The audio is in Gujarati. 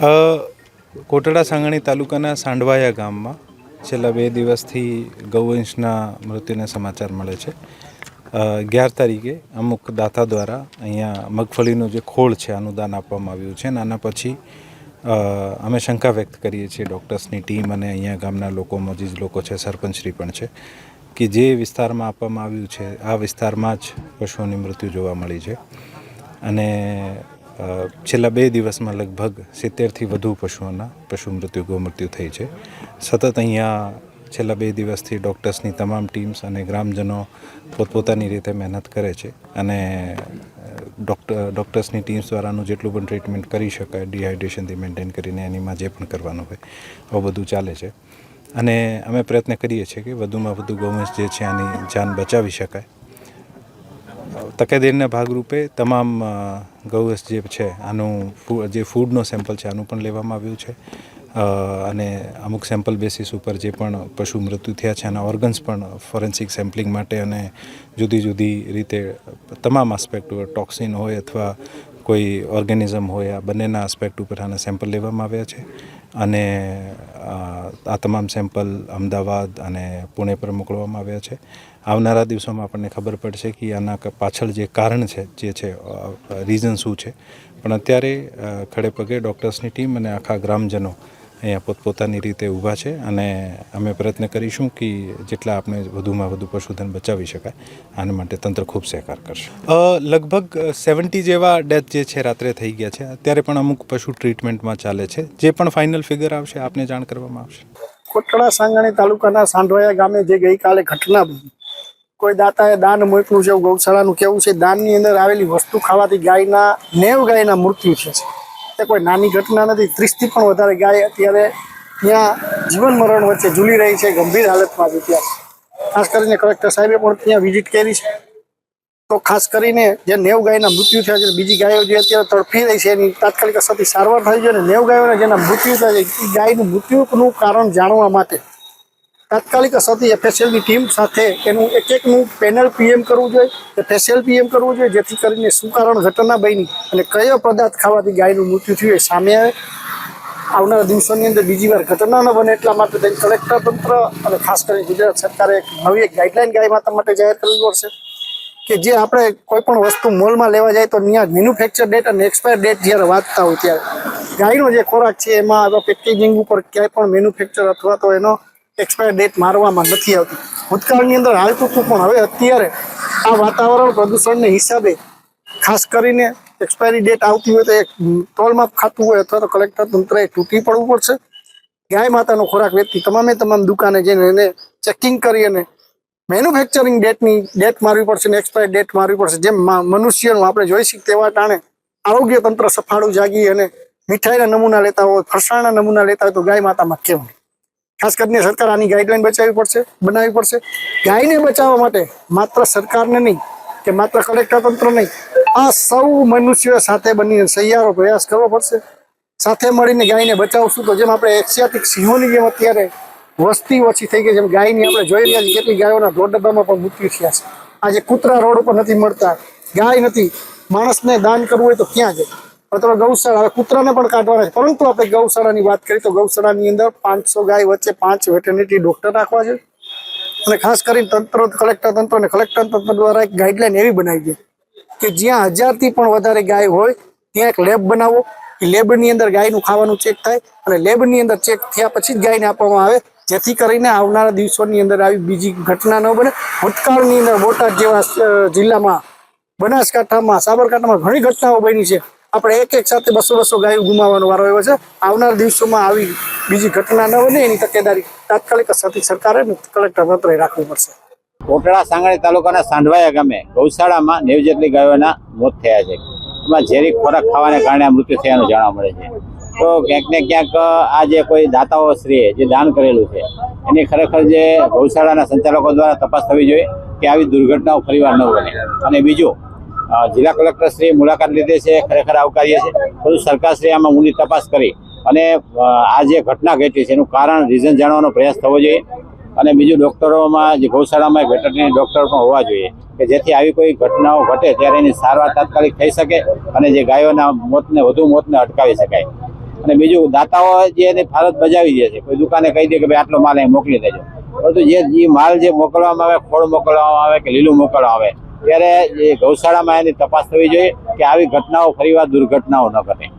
કોટડા સાંગાણી તાલુકાના સાંડવાયા ગામમાં છેલ્લા બે દિવસથી ગૌવંશના મૃત્યુના સમાચાર મળે છે. અગિયાર તારીખે અમુક દાતા દ્વારા અહીંયા મગફળીનું જે ખોળ છે, અનુદાન આપવામાં આવ્યું છે અને આના પછી અમે શંકા વ્યક્ત કરીએ છીએ ડૉક્ટર્સની ટીમ અને અહીંયા ગામના લોકો, મોજીજ લોકો છે, સરપંચશ્રી પણ છે, કે જે વિસ્તારમાં આપવામાં આવ્યું છે, આ વિસ્તારમાં જ પશુઓની મૃત્યુ જોવા મળી છે. અને છેલ્લા બે દિવસમાં લગભગ સિત્તેરથી વધુ પશુઓના પશુ મૃત્યુ, ગૌમૃત્યુ થઈ છે. સતત અહીંયા છેલ્લા બે દિવસથી ડૉક્ટર્સની તમામ ટીમ્સ અને ગ્રામજનો પોતપોતાની રીતે મહેનત કરે છે અને ડૉક્ટર ડૉક્ટર્સની ટીમ્સ દ્વારાનું જેટલું પણ ટ્રીટમેન્ટ કરી શકાય, ડિહાઇડ્રેશનથી મેન્ટેન કરીને એનીમાં જે પણ કરવાનું હોય, આવું બધું ચાલે છે. અને અમે પ્રયત્ન કરીએ છીએ કે વધુમાં વધુ ગૌવંશ જે છે આની જાન બચાવી શકાય. તકેદારીના ભાગરૂપે તમામ અ, જે છે આનું જે ફૂડનો સેમ્પલ છે આનું પણ લેવામાં આવ્યું છે. અને અમુક સેમ્પલ બેસિસ ઉપર જે પણ પશુ મૃત્યુ થયા છે આના ઓર્ગન્સ પણ ફોરેન્સિક સેમ્પલિંગ માટે અને જુદી જુદી રીતે તમામ આસ્પેક્ટ ઉપર ટોક્સિન હોય અથવા કોઈ ઓર્ગેનિઝમ હોય આ બંનેના આસ્પેક્ટ ઉપર આના સેમ્પલ લેવામાં આવ્યા છે. અને આ તમામ સેમ્પલ અમદાવાદ અને પુણે પર મોકલવામાં આવ્યા છે. આવનારા દિવસોમાં આપણને ખબર પડશે કે આના પાછળ જે કારણ છે, જે છે રીઝન શું છે. પણ અત્યારે ખડેપગે ખડે પગે ડૉક્ટર્સની ટીમ અને આખા ગ્રામજનો અહીંયા પોતપોતાની રીતે ઊભા છે અને અમે પ્રયત્ન કરીશું કે જેટલા આપણે વધુમાં વધુ પશુધન બચાવી શકાય, આના માટે તંત્ર ખૂબ સહકાર કરશે. લગભગ સેવન્ટી જેવા ડેથ જે છે રાત્રે થઈ ગયા છે. અત્યારે પણ અમુક પશુ ટ્રીટમેન્ટમાં ચાલે છે. જે પણ ફાઇનલ ફિગર આવશે, આપને જાણ કરવામાં આવશે. કોટડા સાંગાણી તાલુકાના સાંઢવાયા ગામે જે ગઈકાલે ઘટના કોઈ દાતાએ દાન મૂક્યું છે ગૌશાળાનું કેવું છે, દાનની અંદર આવેલી વસ્તુ ખાવાથી ગાયના, નેવ ગાયના મૃત્યુ છે. તે કોઈ નાની ઘટના નથી. ત્રીસથી પણ વધારે ગાય અત્યારે ત્યાં જીવન મરણ વચ્ચે ઝૂલી રહી છે ગંભીર હાલતમાં છે ખાસ કરીને કલેક્ટર સાહેબે પણ ત્યાં વિઝિટ કરી છે. તો ખાસ કરીને જે નેવ ગાયના મૃત્યુ થયા છે, બીજી ગાયો જે અત્યારે તડફી રહી છે, એની તાત્કાલિક અસરથી સારવાર થઈ છે અને નેવ ગાયોના જેના મૃત્યુ થયા છે, એ ગાયનું મૃત્યુનું કારણ જાણવા માટે તાત્કાલિક અસરથી એફએસએલની ટીમ સાથે એનું એક એકનું પેનલ પીએમ કરવું જોઈએ, એફએસએલ પીએમ કરવું જોઈએ, જેથી કરીને શું કારણ ઘટના બની અને કયો પદાર્થ ખાવાથી ગાયનું મૃત્યુ થયું એ સામે આવે. આવનારા દિવસોની અંદર બીજી વાર ઘટના ન બને એટલા માટે તેને કલેક્ટર તંત્ર અને ખાસ કરીને ગુજરાત સરકારે એક નવી એક ગાઈડલાઈન ગાય માતા માટે જાહેર કરવી પડશે કે જે આપણે કોઈ પણ વસ્તુ મોલમાં લેવા જાય તો ત્યાં મેન્યુફેક્ચર ડેટ અને એક્સપાયર ડેટ જ્યારે વાંચતા હોય ત્યારે. ગાયનો જે ખોરાક છે એમાં પેકેજિંગ ઉપર ક્યાંય પણ મેન્યુફેક્ચર અથવા તો એનો એક્સપાયર ડેટ મારવામાં નથી આવતી. ભૂતકાળની અંદર હાલતું હતું પણ હવે અત્યારે આ વાતાવરણ પ્રદૂષણને હિસાબે ખાસ કરીને એક્સપાયરી ડેટ આવતી હોય તો એક ટોલમાપ ખાતું હોય અથવા તો કલેક્ટર તંત્રએ તૂટી પડવું પડશે. ગાય માતાનો ખોરાક વેચતી તમામે તમામ દુકાને જઈને એને ચેકિંગ કરી અને મેન્યુફેક્ચરિંગ ડેટની ડેટ મારવી પડશે ને એક્સપાયર ડેટ મારવી પડશે. જેમ મનુષ્યનું આપણે જોઈ શકીએ તેવા ટાણે આરોગ્ય તંત્ર સફાળું જાગી અને મીઠાઈના નમૂના લેતા હોય, ફરસાણના નમૂના લેતા હોય તો ગાય માતામાં કેવું ખાસ કરીને સરકાર આની ગાઈડલાઈન બચાવવી પડશે, બનાવવી પડશે. ગાયને બચાવવા માટે માત્ર સરકારને નહીં, કે માત્ર કલેક્ટર તંત્ર નહીં, આ સૌ મનુષ્યો સાથે બનીને સહિયારો પ્રયાસ કરવો પડશે. સાથે મળીને ગાયને બચાવશું તો જેમ આપણે એશિયાટિક સિંહોની જેમ અત્યારે વસ્તી ઓછી થઈ ગઈ જેમ ગાયની આપણે જોઈ રહ્યા છીએ કેટલી ગાયોના રોડ ડબ્બામાં પણ મૃત્યુ થયા છે. આજે કૂતરા રોડ ઉપર નથી મળતા, ગાય નથી. માણસને દાન કરવું હોય તો ક્યાં જાય? હવે તમે ગૌશાળા, હવે કૂતરાને પણ કાઢવાના છે. પરંતુ આપણે ગૌશાળાની વાત કરીએ તો ગૌશાળાની અંદર પાંચસો ગાય વચ્ચે પાંચ વેટરનિટી ડોક્ટર રાખવા છે. અને ખાસ કરીને તંત્ર, કલેક્ટર તંત્ર અને કલેક્ટર તંત્ર દ્વારા એક ગાઈડલાઈન એવી બનાવી છે કે જ્યાં હજારથી પણ વધારે ગાય હોય, ત્યાં એક લેબ બનાવો. લેબની અંદર ગાયનું ખાવાનું ચેક થાય અને લેબની અંદર ચેક થયા પછી જ ગાયને આપવામાં આવે. જેથી કરીને આવનારા દિવસોની અંદર આવી બીજી ઘટના ન બને. ભૂતકાળની અંદર બોટાદ જેવા જિલ્લામાં, બનાસકાંઠામાં, સાબરકાંઠામાં ઘણી ઘટનાઓ બની છે. આપણે એક એક સાથે બસો બસો ગાયો ગુમાવવાનો વારો આવ્યો છે. આવનાર દિવસોમાં આવી બીજી ઘટના ન બને, એની તકેદારી તાત્કાલિક અસરથી સરકારે કલેક્ટર મંત્રે રાખવી પડશે. કોટડા સાંગણી તાલુકાના સાંઢવાયા ગામે ગૌશાળામાં નેવ જેટલી ગાયોના મોત થયા છે. એમાં ઝેરી ખોરાક ખાવાને કારણે મૃત્યુ થયાનું જાણવા મળે છે. તો ક્યાંક ને ક્યાંક આ જે કોઈ દાતાઓ શ્રીએ જે દાન કરેલું છે, એની ખરેખર જે ગૌશાળાના સંચાલકો દ્વારા તપાસ થવી જોઈએ કે આવી દુર્ઘટનાઓ ફરીવાર ન બને. અને બીજું જિલ્લા કલેક્ટરશ્રીએ મુલાકાત લીધી છે, ખરેખર આવકારીએ છે. પરંતુ સરકારશ્રીએ આમાં ઊંડી તપાસ કરી અને આ જે ઘટના ઘટી છે એનું કારણ રીઝન જાણવાનો પ્રયાસ થવો જોઈએ. અને બીજું ડૉક્ટરોમાં, જે ગૌશાળામાં વેટરનરી ડૉક્ટર પણ હોવા જોઈએ કે જેથી આવી કોઈ ઘટનાઓ ઘટે ત્યારે એની સારવાર તાત્કાલિક થઈ શકે અને જે ગાયોના મોતને, વધુ મોતને અટકાવી શકાય. અને બીજું, દાતાઓ જે એને ફરજ બજાવી દે છે, કોઈ દુકાને કહી દે કે ભાઈ આટલો માલ અહીં મોકલી દેજો. પરંતુ જે માલ જે મોકલવામાં આવે, ખોળ મોકલવામાં આવે કે લીલું મોકલવામાં આવે ત્યારે એ ગૌશાળામાં એની તપાસ થવી જોઈએ કે આવી ઘટનાઓ ફરીવાર દુર્ઘટનાઓ ન બને